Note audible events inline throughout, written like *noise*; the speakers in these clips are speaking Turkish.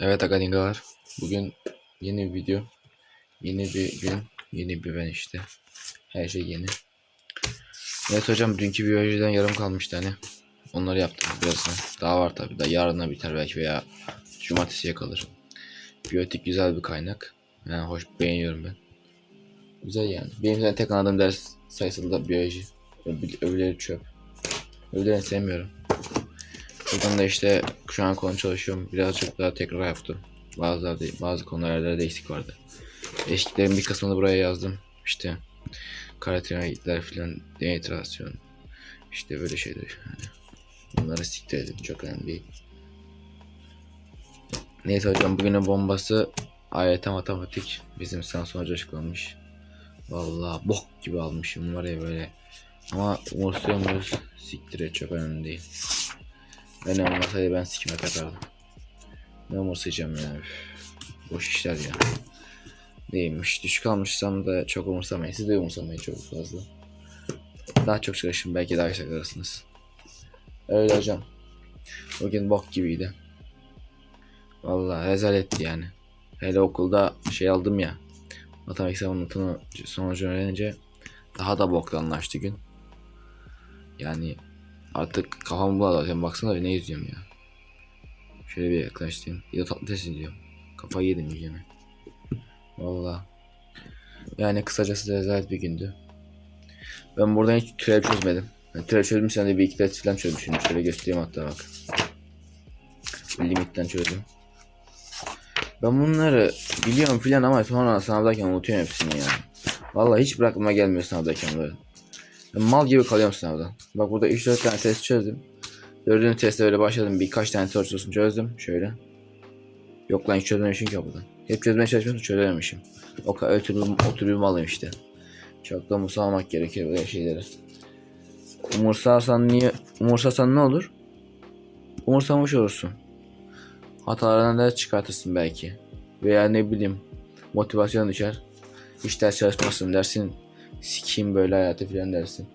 Evet Agadingalar. Bugün yeni bir video. Yeni bir gün. Yeni bir ben işte. Her şey yeni. Evet hocam dünkü biyolojiden yarım kalmıştı hani. Onları yaptım birazdan. Daha var tabi. Daha yarına biter belki veya cumartesiye kalır. Biyotik güzel bir kaynak. Yani hoş beğeniyorum ben. Güzel yani. Benim zaten tek anladığım ders sayısal da biyoloji. Öbür- Öbürleri çöp. Öbürlerini sevmiyorum. Buradan da işte şu an konu çalışıyorum. Birazcık daha tekrar yaptım. Bazılarda, bazı konularda da vardı. Eşliklerin bir kısmını buraya yazdım. İşte karatinoidler filan dehidrasyon. İşte böyle şeyler yani. Bunları siktir edin. Çok önemli değil. Neyse hocam bugünün bombası AYT matematik. Bizim sen sonucu açıklanmış. Vallahi bok gibi almışım var ya böyle. Ama umursuyor muyuz? Siktir et çok önemli değil. Ben olmasaydı ben sikime takardım. Ne umursayacağım yani. Üf. Boş işler ya. Neymiş düşük almışsam da çok umursamayın. Siz de umursamayın çok fazla. Daha çok çalışın belki daha yüksek alırsınız. Öyle hocam. Bugün bok gibiydi. Vallahi rezaletti yani. Hele okulda şey aldım ya. Matematik sınavının sonucunu öğrenince daha da boktanlaştı gün. Yani Artık kafam buladı zaten baksana ne izliyorum ya. Şöyle bir de tatlı test izliyorum. Kafayı yedim yiyeceğime. Valla. Yani kısacası rezalet bir gündü. Ben buradan hiç türev çözmedim. Yani türev çözmüşsem de bir iki test falan çözmüşüm. Şöyle göstereyim hatta bak. Limitten çözdüm. Ben bunları biliyorum filan ama sonra sınavdayken unutuyorum hepsini ya. Vallahi hiç aklıma gelmiyor sınavdayken böyle. Mal gibi kalıyorum sınavda. Bak burada 3-4 tane test çözdüm. Dördüncü testte öyle başladım. Birkaç tane soru sorusunu çözdüm. Şöyle. Yok lan hiç çözmemişim ki buradan. Hep çözmeye çalışmışım çözememişim. O kadar oturum, oturum malıyım işte. Çok da umursamak gerekir böyle şeyleri. Umursarsan niye? Umursasan ne olur? Umursamış olursun. Hatalarından ders çıkartırsın belki. Veya ne bileyim motivasyon düşer. Hiç ders çalışmazsın dersin Sikiyim böyle hayatı filan dersin.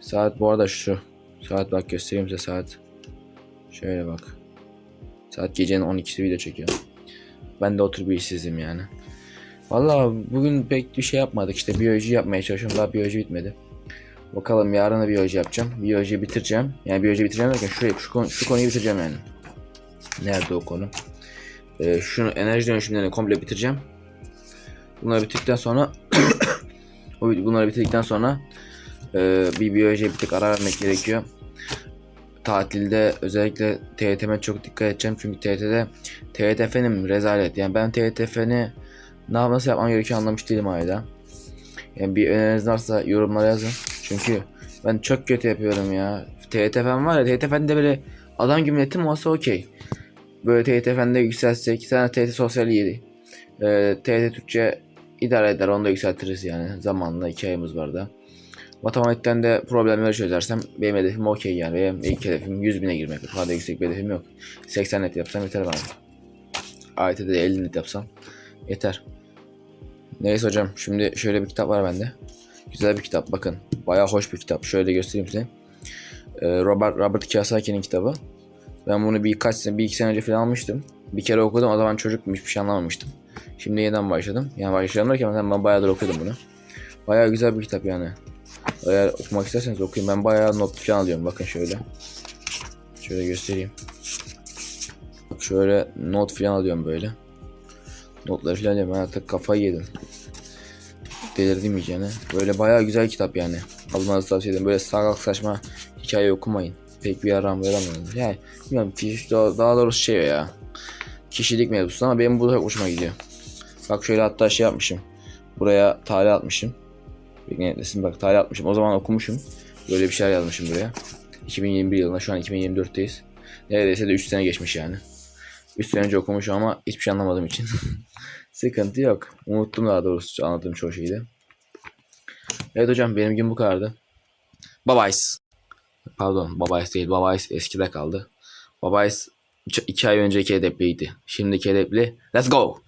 Saat bu arada şu. Saat bak göstereyim size saat. Şöyle bak. Saat gecenin 12'si video çekiyorum. Ben de otur bir işsizim yani. Vallahi bugün pek bir şey yapmadık işte biyoloji yapmaya çalışıyorum daha biyoloji bitmedi. Bakalım yarın da biyoloji yapacağım. Biyoloji bitireceğim. Yani biyoloji bitireceğim derken şurayı, şu, konu, şu konuyu bitireceğim yani. Nerede o konu? Ee, şunu enerji dönüşümlerini komple bitireceğim. Bunları bitirdikten sonra *clears throat* bunları bitirdikten sonra e, bir biyolojiye bir tık ara vermek gerekiyor. Tatilde özellikle TYT'me çok dikkat edeceğim çünkü TYT'de TYTF'nin rezalet. Yani ben TYTF'ni nasıl yapmam gerekiyor anlamış değilim hala. Yani bir öneriniz varsa yorumlara yazın. Çünkü ben çok kötü yapıyorum ya. TYTF'm var ya TYTF'de böyle adam gibi netim olsa okey. Böyle TYTF'de yükselsek. Tane TYT sosyal iyiydi. Ee, TYT Türkçe idare eder onu da yükseltiriz yani zamanla iki ayımız var da. Matematikten de problemleri çözersem benim hedefim okey yani benim ilk hedefim 100 bine girmek. Daha da yüksek bir hedefim yok. 80 net yapsam yeter bana. AYT'de de 50 net yapsam yeter. Neyse hocam şimdi şöyle bir kitap var bende. Güzel bir kitap bakın. Bayağı hoş bir kitap. Şöyle göstereyim size. Ee, Robert, Robert Kiyosaki'nin kitabı. Ben bunu birkaç sene, bir iki sene önce falan almıştım. Bir kere okudum o zaman çocukmuş bir şey anlamamıştım. Şimdi yeniden başladım. Yani başlayalım derken ben bayağıdır okudum bunu. Bayağı güzel bir kitap yani. Eğer okumak isterseniz okuyun. Ben bayağı not falan alıyorum. Bakın şöyle. Şöyle göstereyim. Şöyle not falan alıyorum böyle. Notları falan alıyorum. Ben artık kafayı yedim. Delirdim iyicene. Böyle bayağı güzel kitap yani. Almanızı tavsiye ederim. Böyle salak saçma hikaye okumayın. Pek bir yaram veremiyorum. Yani bilmiyorum daha, daha doğrusu şey ya. Kişilik mevzusu ama benim bu da hoşuma gidiyor. Bak şöyle hatta şey yapmışım. Buraya tarih atmışım. Netlesin bak tarih atmışım. O zaman okumuşum. Böyle bir şeyler yazmışım buraya. 2021 yılında şu an 2024'teyiz. Neredeyse de 3 sene geçmiş yani. 3 sene önce okumuşum ama hiçbir şey anlamadığım için. *laughs* Sıkıntı yok. Unuttum daha doğrusu anladığım çoğu şeyi de. Evet hocam benim gün bu kadardı. Babayız. Pardon babayız değil. Babayız eskide kaldı. Babayız 2 ay önceki hedepliydi. Şimdiki hedepli. Let's go.